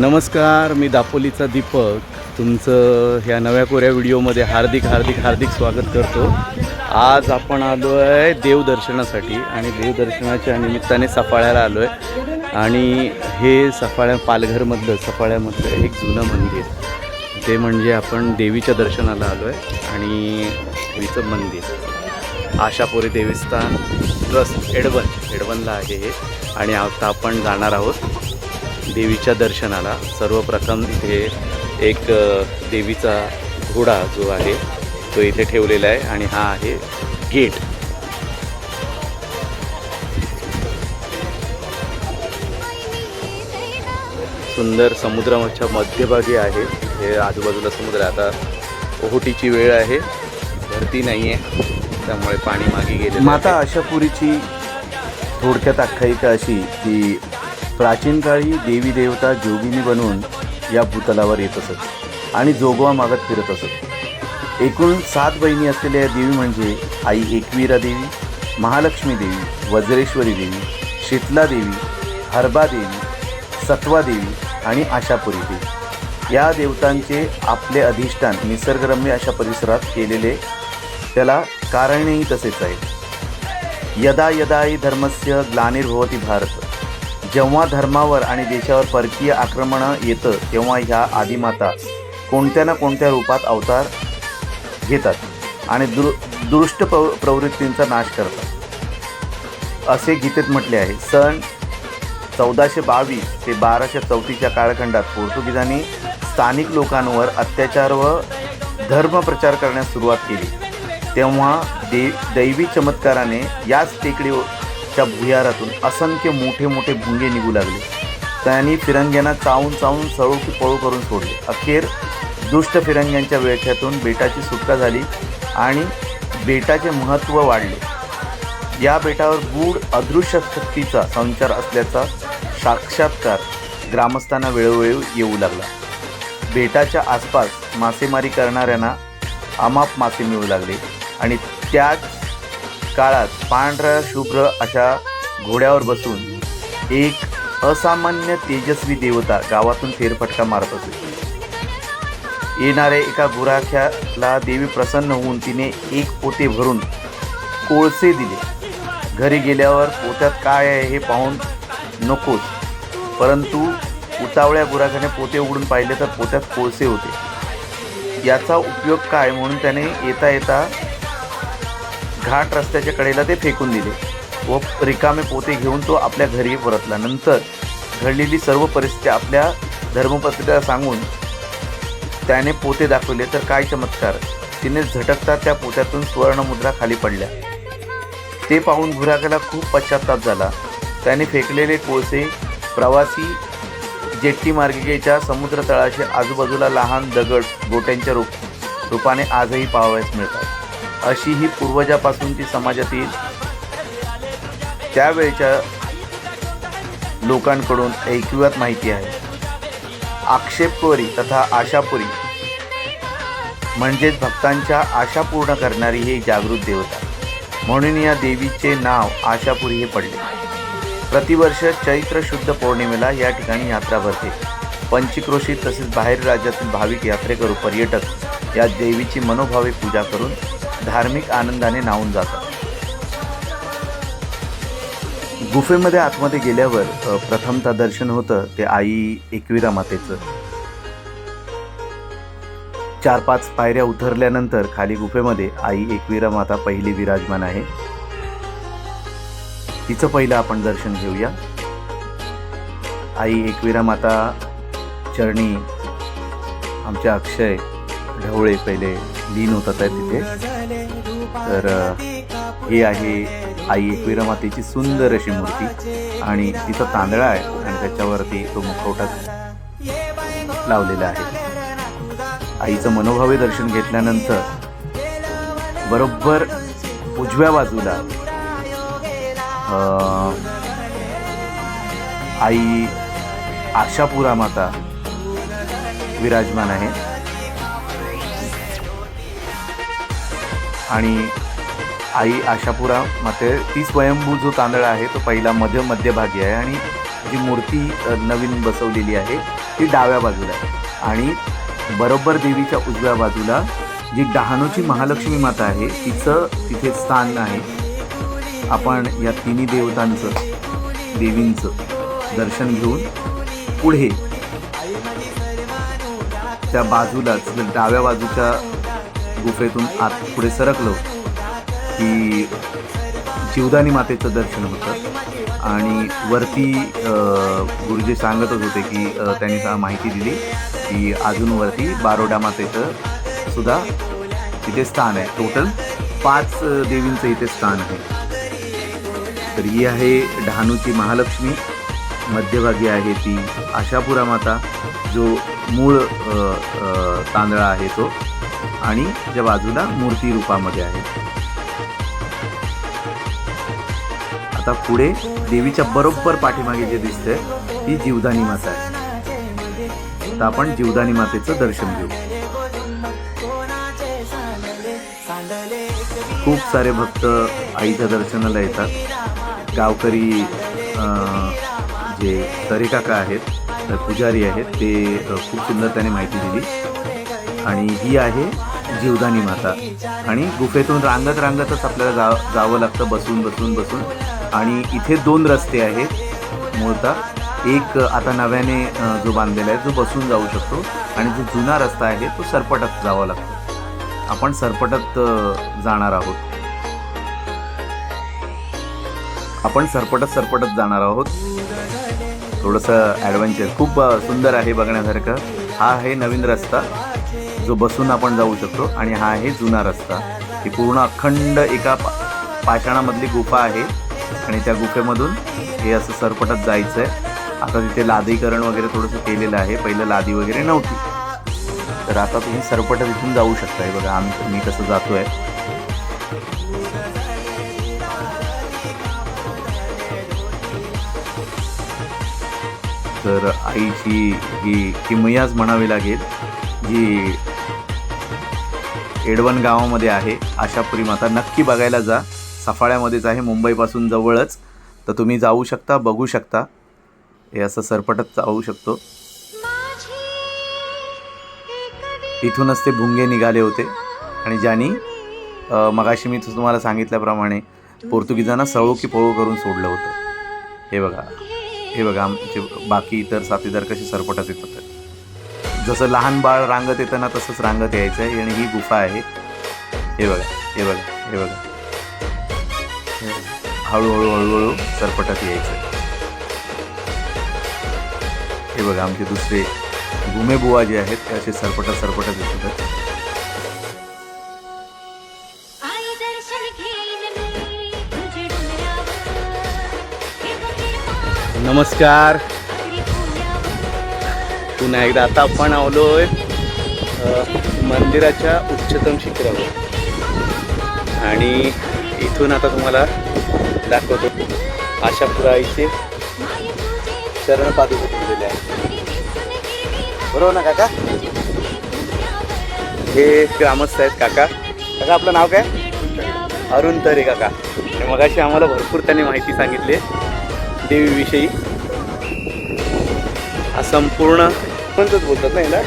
नमस्कार मी दापोलीचा दीपक. तुमचं ह्या नव्या कोऱ्या व्हिडिओमध्ये हार्दिक हार्दिक हार्दिक स्वागत करतो. आज आपण आलो आहे देवदर्शनासाठी आणि देवदर्शनाच्या निमित्ताने सफाळ्याला आलो आहे आणि हे सफाळ्या पालघरमधलं सफाळ्यामधलं एक जुनं मंदिर. ते म्हणजे आपण देवीच्या दर्शनाला आलो आहे आणि देवीचं मंदिर. आशापुरी देवस्थान ट्रस्ट एडवन. एडवनला आहे हे. आणि आता आपण जाणार आहोत देवीच्या दर्शनाला सर्वप्रथम इथे एक देवीचा घोडा जो आहे तो इथे ठेवलेला आहे आणि हा आहे गेट. सुंदर समुद्राच्या मध्यभागी आहे. हे आजूबाजूला समुद्र आता ओहोटीची वेळ आहे. भरती नाही आहे त्यामुळे पाणी मागे गेले माता आशापुरीची थोडक्यात आख्यायिका अशी की प्राचीन काळी देवी देवता जोगिनी बनवून या भूतलावर येत असत आणि जोगवा मागत फिरत असत. एकूण सात बहिणी असलेल्या या देवी म्हणजे आई एकवीरा देवी महालक्ष्मी देवी वज्रेश्वरी देवी शीतला देवी हरबा देवी सत्वा देवी आणि आशापुरी देवी. या देवतांचे आपले अधिष्ठान निसर्गरम्य अशा परिसरात केलेले त्याला कारणही तसेच आहे यदा यदा हि धर्मस्य ग्लानिर्भवती भारत. जेव्हा धर्मावर आणि देशावर परकीय आक्रमण येतं तेव्हा ह्या आदिमाता कोणत्या ना कोणत्या रूपात अवतार घेतात आणि दृ दुरुष्ट प्रव प्रवृत्तींचा नाश करतात. असे गीतेत म्हटले आहे. सण चौदाशे बावीस ते बाराशे चौतीसच्या कालखंडात पोर्तुगीजांनी स्थानिक लोकांवर अत्याचार व धर्मप्रचार करण्यास सुरुवात केली. तेव्हा दे दैवी चमत्काराने याच टेकडीवर त्या भुयारातून असंख्य मोठे मोठे भुंगे निघू लागले. त्यांनी फिरंग्यांना चावून चावून सळू पळू करून सोडले. अखेर दुष्ट फिरंग्यांच्या वेळख्यातून बेटाची सुटका झाली आणि बेटाचे महत्त्व वाढले. या बेटावर गूढ अदृश्य शक्तीचा संचार असल्याचा साक्षात्कार ग्रामस्थांना वेळोवेळी येऊ लागला. बेटाच्या आसपास मासेमारी करणाऱ्यांना अमाप मासे मिळू लागले आणि त्याच काळात पांढऱ्या शुभ्र अशा घोड्यावर बसून एक असामान्य तेजस्वी देवता गावातून फेरफटका मारत असे येणाऱ्या एका गुराख्याला देवी प्रसन्न होऊन तिने एक पोते भरून कोळसे दिले. घरी गेल्यावर पोत्यात काय आहे हे पाहून नकोच परंतु उतावळ्या गुराख्याने पोते उघडून पाहिले तर पोत्यात कोळसे होते. याचा उपयोग काय? म्हणून त्याने येता येता घाट रस्त्याच्या कडेला ते फेकून दिले. व रिकामे पोते घेऊन तो आपल्या घरी परतला. नंतर घडलेली सर्व परिस्थिती आपल्या धर्मपत्रिका सांगून त्याने पोते दाखवले. तर काय चमत्कार. तिने झटकता त्या पोत्यातून सुवर्णमुद्रा खाली पडल्या. ते पाहून घुराकाला खूप पश्चाताप झाला. त्याने फेकलेले कोळसे प्रवासी जेट्टी मार्गिकेच्या समुद्र तळाशी आजूबाजूला लहान दगड गोट्यांच्या रूप रूपाने आजही पाहावयास मिळतात. अशी ही पूर्वजापासूनची समाजातील त्यावेळच्या लोकांकडून ऐकिवात माहिती आहे. आक्षेपकोरी तथा आशापुरी म्हणजेच भक्तांच्या आशा पूर्ण करणारी ही जागृत देवता. म्हणून या देवीचे नाव आशापुरी हे पडले. प्रतिवर्ष चैत्र शुद्ध पौर्णिमेला या ठिकाणी यात्रा भरते. पंचक्रोशी तसेच बाहेर राज्यातील भाविक यात्रेकरू पर्यटक या देवीची मनोभावे पूजा करून धार्मिक आनंदाने नाहून जातात. गुफेमध्ये आतमध्ये गेल्यावर प्रथमता दर्शन होतं ते आई एकविरा मातेचं. चार पाच पायऱ्या उतरल्यानंतर खाली गुफेमध्ये आई एकविरा माता पहिली विराजमान आहे. तिचं पहिलं आपण दर्शन घेऊया. आई एकविरा माता चरणी आमच्या अक्षय ढवळे पहिले लीन होतात तिथे. तर ही आहे आई एकविरामातेची सुंदर अशी मूर्ती आणि तिथं तांदळा आहे आणि त्याच्यावरती तो मुखवटा लावलेला आहे. आईचं मनोभावे दर्शन घेतल्यानंतर बरोबर उजव्या बाजूला आई आशापुरा माता विराजमान आहे. आणि आई आशापुरा माते ती स्वयंभू जो तांदळा आहे तो पहिला मध्य मध्यभागी आहे आणि जी मूर्ती नवीन बसवलेली आहे ती डाव्या बाजूला आहे. आणि बरोबर देवीच्या उजव्या बाजूला जी डहाणूची महालक्ष्मी माता आहे तिचं तिथे स्थान आहे. आपण या तिन्ही देवतांचं देवींचं दर्शन घेऊन पुढे त्या बाजूलाच डाव्या बाजूच्या गुफेतून आत पुढे सरकलो की जीवदानी मातेचं दर्शन होतं. आणि वरती गुरुजी सांगतच होते की त्यांनी माहिती दिली की अजून वरती बारोडा मातेचं सुद्धा तिथे स्थान आहे. टोटल पाच देवींचं इथे स्थान आहे. तर ही आहे डहाणूची महालक्ष्मी मध्यभागी आहे ती आशापुरा माता जो मूळ तांदळा आहे तो. आणि ज्या बाजूला मूर्ती रूपामध्ये आहे. आता पुढे देवीच्या बरोबर पाठीमागे जे दिसतंय ती जीवदानी माता आहे. तर आपण जीवदानी मातेचं दर्शन घेऊ. खूप सारे भक्त आईच्या दर्शनाला येतात. गावकरी अं, जे तरेकाका आहेत पुजारी आहेत ते खूप सुंदर त्याने माहिती दिली. आणि ही आहे जीवदानी माता. आणि गुफेतून रांगत रांगतच आपल्याला जा जावं लागतं बसून बसून बसून. आणि इथे दोन रस्ते आहेत. मूळतः एक आता नव्याने जो बांधलेला आहे जो बसून जाऊ शकतो. आणि जो जुना रस्ता आहे तो सरपटत जावा लागतो. आपण सरपटत जाणार आहोत. आपण सरपटत सरपटत जाणार आहोत. थोडंसं ॲडव्हेंचर खूप सुंदर आहे बघण्यासारखं. हा आहे नवीन रस्ता. जो बसून आपण जाऊ शकतो आणि हा आहे जुना रस्ता. ही पूर्ण अखंड एका पा पाषाणामधली गुफा आहे आणि त्या गुफेमधून हे असं सरपटत जायचं आहे आता तिथे लादीकरण वगैरे थोडंसं केलेलं आहे. पहिलं लादी वगैरे नव्हती. तर आता तुम्ही सरपटत इथून जाऊ शकता. हे बघा आम्ही मी कसं जातो आहे तर आईची ही किमयाज म्हणावी लागेल जी एडवण गावामध्ये आहे. आशापुरी माता नक्की बघायला जा. सफाळ्यामध्येच आहे मुंबईपासून जवळच. तर तुम्ही जाऊ शकता बघू शकता. हे असं सरपटत जाऊ शकतो. इथूनच ते भुंगे निघाले होते. आणि ज्यांनी मगाशी मी तुम्हाला सांगितल्याप्रमाणे पोर्तुगीजांना सळो की करून सोडलं होतं. हे बघा. हे बघा आमचे बाकी इतर साथीदार कसे सरपटत येतात. जसं लहान बाळ रांगत येतं ना तसंच रांगत यायचं आहे. आणि ही गुफा आहे. हे बघा हे बघा हे बघा. हळूहळू हळूहळू सरपटत यायचं हे बघा आमचे दुसरे गुमे बुवा जे आहेत ते असे सरपटत सरपटत येत होते आई दर्शन घेईन मी तुझे डोंगरावर. हे बघीर नमस्कार. पुन्हा एकदा आता आपण आलो आहे मंदिराच्या उच्चतम शिखरावर. आणि इथून आता तुम्हाला दाखवतो. आशापुरा आईचे चरण पादुका ठेवलेले आहे बरोबर ना काका? हे ग्रामस्थ आहेत काका. काका आपलं नाव काय? अरुण तरे काका. आणि मगाशी आम्हाला भरपूर त्यांनी माहिती सांगितली. देवीविषयी. हा संपूर्ण एडवनचंच बोलतात ना याला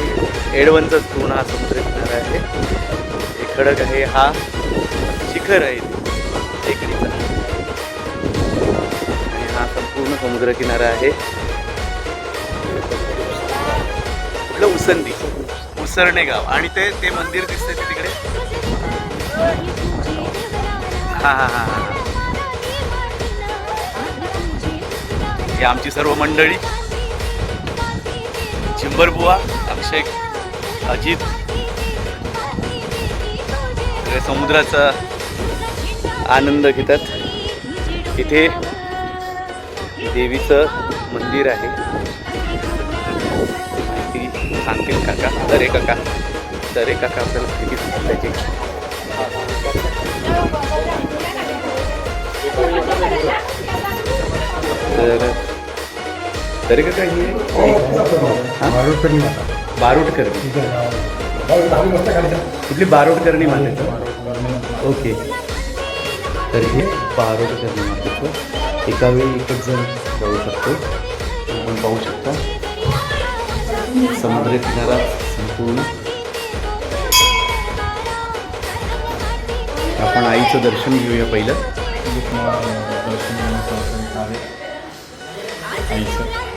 एडवनचाच पूर्ण हा समुद्र किनारा आहे. हे खडक आहे हा शिखर आहे. टेकडीचा आणि हा संपूर्ण समुद्र किनारा आहे. कुठलं उसंदी उसरणे गाव. आणि ते ते मंदिर दिसतंय ते तिकडे. हा हा हा हा. ही आमची सर्व मंडळी. चिंबरबुवा अक्षय अजित समुद्राचा आनंद घेतात. इथे देवीचं मंदिर आहे. ती सांगतील काका. दरे काका. दरे काका आपल्याला माहिती सांगतील तर तरी काका ही बारूटकर कुठली बारोटकरणी मानायचं? ओके. तर हे बारोटकरणी मानायचं. एका वेळी एकच जण जाऊ शकतो. आपण पाहू शकता. समुद्र किनारा संपूर्ण. आपण आईचं दर्शन घेऊया पहिलं. तर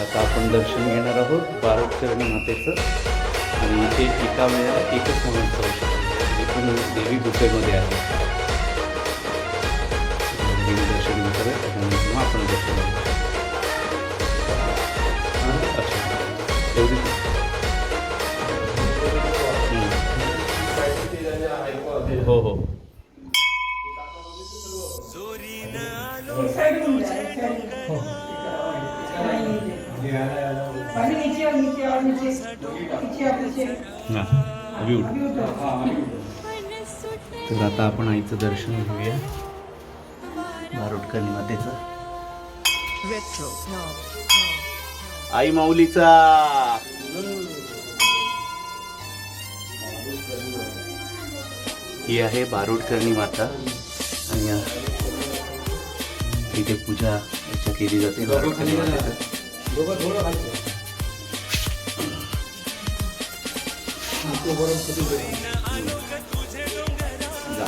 आता आपण दर्शन घेणार आहोत बारोटकरणी मातेचं. आणि इथे एका वेळेला एकच माणूस करू शकतो. म्हणजे एकूण देवी गुफेमध्ये आहे देवी दर्शन करूया आपण दर्शन अच्छा. एवढी नीचे हां उठ तर आता आपण आईचं दर्शन घेऊया. बारोटकर मातेचं. आई माऊलीचा. ही आहे बारोटकरणी माता. आणि तिथे इथे पूजा याच्या केली जाते. बारोटकरणी मातेचं. जा.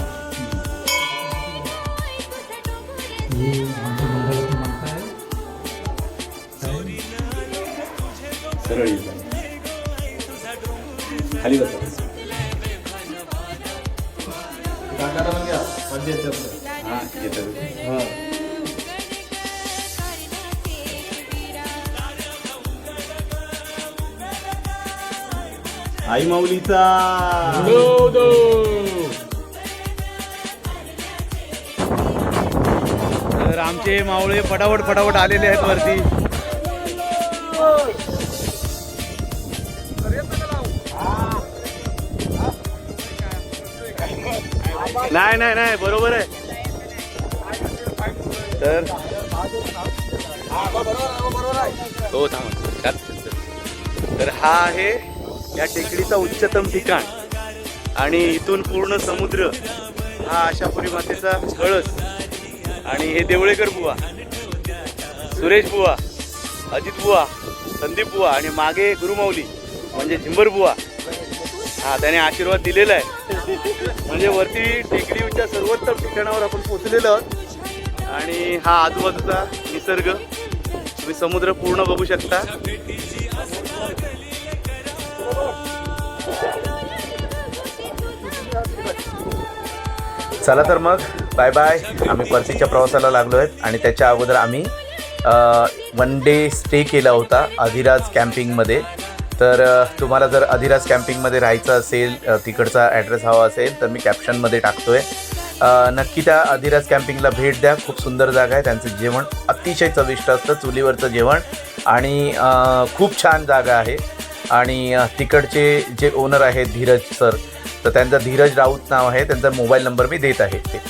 सरळ ये. खाली बसा हा येतं आई माऊलीचा. तर आमचे मावळे फटाफट फटाफट आलेले आहेत वरती. नाही नाही नाही बरोबर आहे. तर हो थांबा. तर हा आहे या टेकडीचा उच्चतम ठिकाण आणि इथून पूर्ण समुद्र हा आशापुरी मातेचा कळस आणि हे देवळेकर बुवा सुरेश बुवा अजित बुवा संदीप बुवा आणि मागे गुरुमाऊली म्हणजे झिंबर बुवा. हा त्याने आशीर्वाद दिलेला आहे. म्हणजे वरती टेकडीच्या सर्वोत्तम ठिकाणावर आपण पोचलेलो आहोत. आणि हा आजूबाजूचा निसर्ग तुम्ही समुद्र पूर्ण बघू शकता. चला तर मग बाय बाय आम्ही परतीच्या प्रवासाला लागलो आहेत आणि त्याच्या अगोदर आम्ही वन डे स्टे केला होता अधिराज कॅम्पिंगमध्ये. तर तुम्हाला जर अधिराज कॅम्पिंगमध्ये राहायचं असेल तिकडचा ॲड्रेस हवा असेल तर मी कॅप्शनमध्ये टाकतो आहे नक्की त्या अधिराज कॅम्पिंगला भेट द्या. खूप सुंदर जागा आहे. त्यांचं जेवण अतिशय चविष्ट असतं चुलीवरचं जेवण. आणि खूप छान जागा आहे. आणि तिकडचे जे ओनर आहेत धीरज सर तर त्यांचं धीरज राऊत नाव आहे. त्यांचा मोबाईल नंबर मी देत आहे. ते